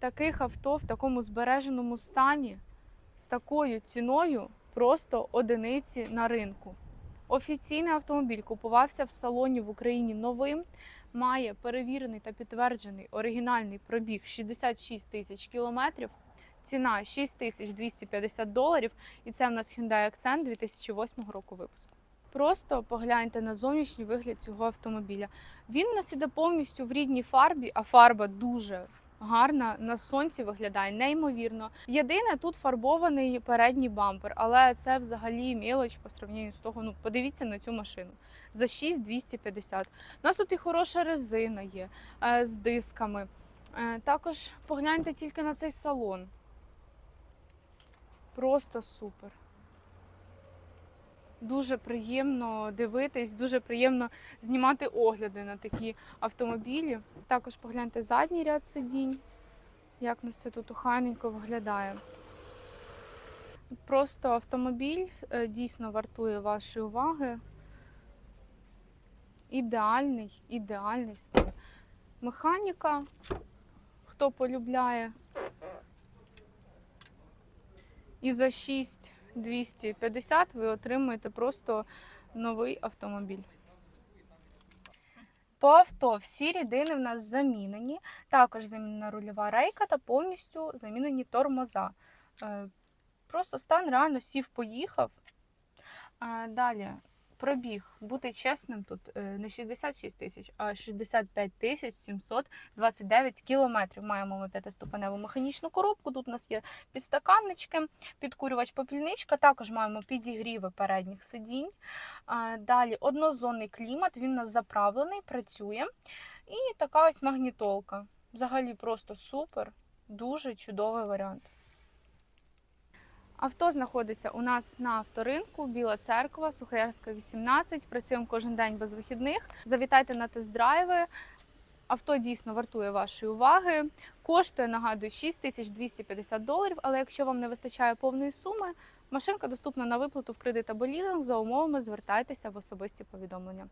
Таких авто в такому збереженому стані з такою ціною просто одиниці на ринку. Офіційний автомобіль купувався в салоні в Україні новим, має перевірений та підтверджений оригінальний пробіг 66 тисяч кілометрів, ціна 6250 доларів, і це в нас Hyundai Accent 2008 року випуску. Просто погляньте на зовнішній вигляд цього автомобіля. Він у нас іде повністю в рідній фарбі, а фарба дуже гарна на сонці виглядає неймовірно. Єдине тут фарбований передній бампер, але це взагалі мілоч по сравненню з того. Ну подивіться на цю машину за 6250. У нас тут і хороша резина є е, з дисками. Е, також погляньте тільки на цей салон. Просто супер. Дуже приємно дивитись, дуже приємно знімати огляди на такі автомобілі. Також погляньте задній ряд сидінь, як нас все тут охайненько виглядає. Просто автомобіль е, дійсно вартує вашої уваги. Ідеальний, ідеальний стиль. Механіка, хто полюбляє. І за 6250 ви отримуєте просто новий автомобіль. По авто всі рідини в нас замінені. Також замінена рульова рейка та повністю замінені тормоза. Е, Просто стан реально сів, поїхав. Далі пробіг, бути чесним, тут е, не 66 тисяч, а 65 тисяч 729 кілометрів. Маємо ми п'ятиступеневу механічну коробку. Тут у нас є підстаканнички, підкурювач попільничка. Також маємо підігріви передніх сидінь. Далі однозонний клімат, він у нас заправлений, працює. І така ось магнітолка. Взагалі просто супер, дуже чудовий варіант. Авто знаходиться у нас на авторинку Біла Церква, Сухоярська, 18. Працюємо кожен день без вихідних. Завітайте на тест-драйви. Авто дійсно вартує вашої уваги. Коштує, нагадую, 6250 доларів. Але якщо вам не вистачає повної суми, машинка доступна на виплату в кредит або лізинг. За умовами звертайтеся в особисті повідомлення.